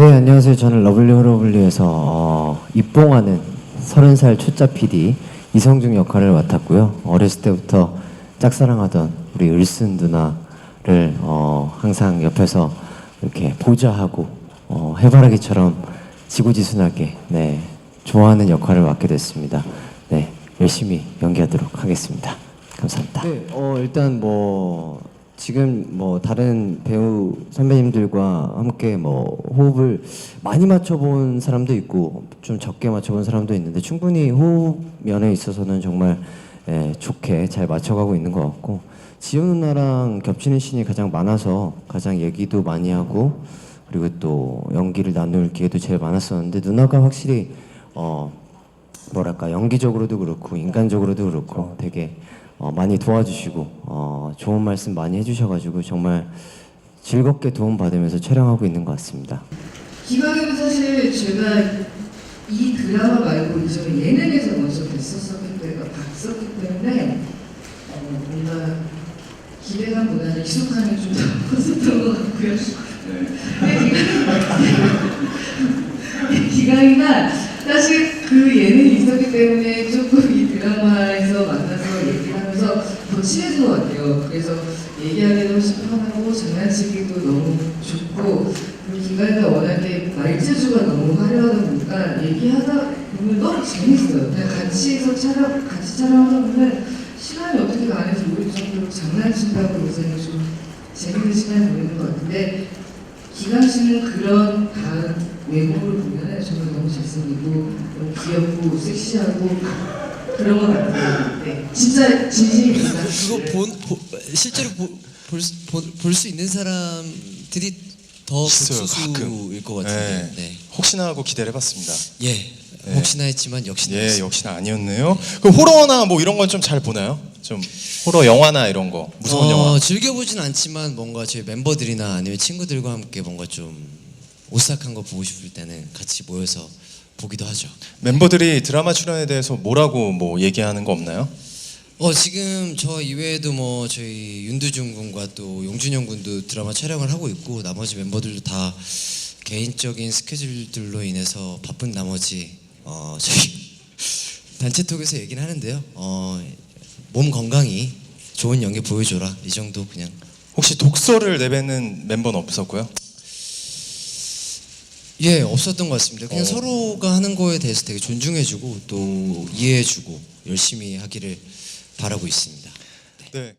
네, 안녕하세요. 저는 러블리 호러블리에서 어, 입봉하는 서른 살 초짜 PD 이성중 역할을 맡았고요. 어렸을 때부터 짝사랑하던 우리 을순 누나를 어, 항상 옆에서 이렇게 보좌하고 어, 해바라기처럼 지고지순하게 네, 좋아하는 역할을 맡게 됐습니다. 네, 열심히 연기하도록 하겠습니다. 감사합니다. 네, 어, 일단 뭐 지금 뭐 다른 배우 선배님들과 함께 뭐 호흡을 많이 맞춰본 사람도 있고 좀 적게 맞춰본 사람도 있는데 충분히 호흡 면에 있어서는 정말 예, 좋게 잘 맞춰가고 있는 것 같고 지효 누나랑 겹치는 씬이 가장 많아서 가장 얘기도 많이 하고 그리고 또 연기를 나눌 기회도 제일 많았었는데 누나가 확실히 어 뭐랄까 연기적으로도 그렇고 인간적으로도 그렇고 되게 어, 많이 도와주시고 어, 좋은 말씀 많이 해주셔가지고 정말 즐겁게 도움 받으면서 촬영하고 있는 것 같습니다. 기광이는 사실 제가 이 드라마 말고 이전에 예능에서 먼저 뵀었었기 때문에 봤었기 때문에 어, 뭔가 기대감보다는 익숙함이 좀 더 컸었던 것 같고요. 근데 기광이가 사실 그 예능이 있었기 때문에 조금 이 드라마에서 만나서 얘기를 하면서 더 친해진 것 같아요. 그래서 얘기하기도 편하고 장난치기도 너무 좋고 그리고 기광이가 워낙에 말재주가 너무 화려하다 보니까 얘기하다 보면 너무 재밌어요. 그냥 같이 해서 촬영, 같이 촬영하다 보면 시간이 어떻게 가는지 모를 정도로 장난친다고 굉장히 좀 재밌는 시간이 보내는 것 같은데 기강 씨는 그런 다음 외모를 보면 정말 너무 잘생기고 너무 귀엽고 섹시하고 그런 것 같아요. 네, 진짜 진심입니다. 그거 본, 보, 실제로 볼 수 있는 사람들이 더 있어요, 극소수일 것 같은데. 네. 네. 혹시나 하고 기대를 해봤습니다. 예. 혹시나 했지만 역시나 예, 했습니다. 역시나 아니었네요. 그럼 호러나 뭐 이런 건 좀 잘 보나요? 좀 호러 영화나 이런 거 무서운 어, 영화. 즐겨보진 않지만 뭔가 저희 멤버들이나 아니면 친구들과 함께 뭔가 좀 오싹한 거 보고 싶을 때는 같이 모여서 보기도 하죠. 멤버들이 드라마 출연에 대해서 뭐라고 뭐 얘기하는 거 없나요? 어 지금 저 이외에도 뭐 저희 윤두준 군과 또 용준영 군도 드라마 촬영을 하고 있고 나머지 멤버들도 다 개인적인 스케줄들로 인해서 바쁜 나머지 어 저희 단체 톡에서 얘기는 하는데요. 어몸 건강히 좋은 연기 보여줘라 이 정도 그냥 혹시 독서를 내뱉는 멤버는 없었고요. 예 없었던 것 같습니다. 그냥 어. 서로가 하는 거에 대해서 되게 존중해주고 또 이해해주고 열심히 하기를 바라고 있습니다. 네.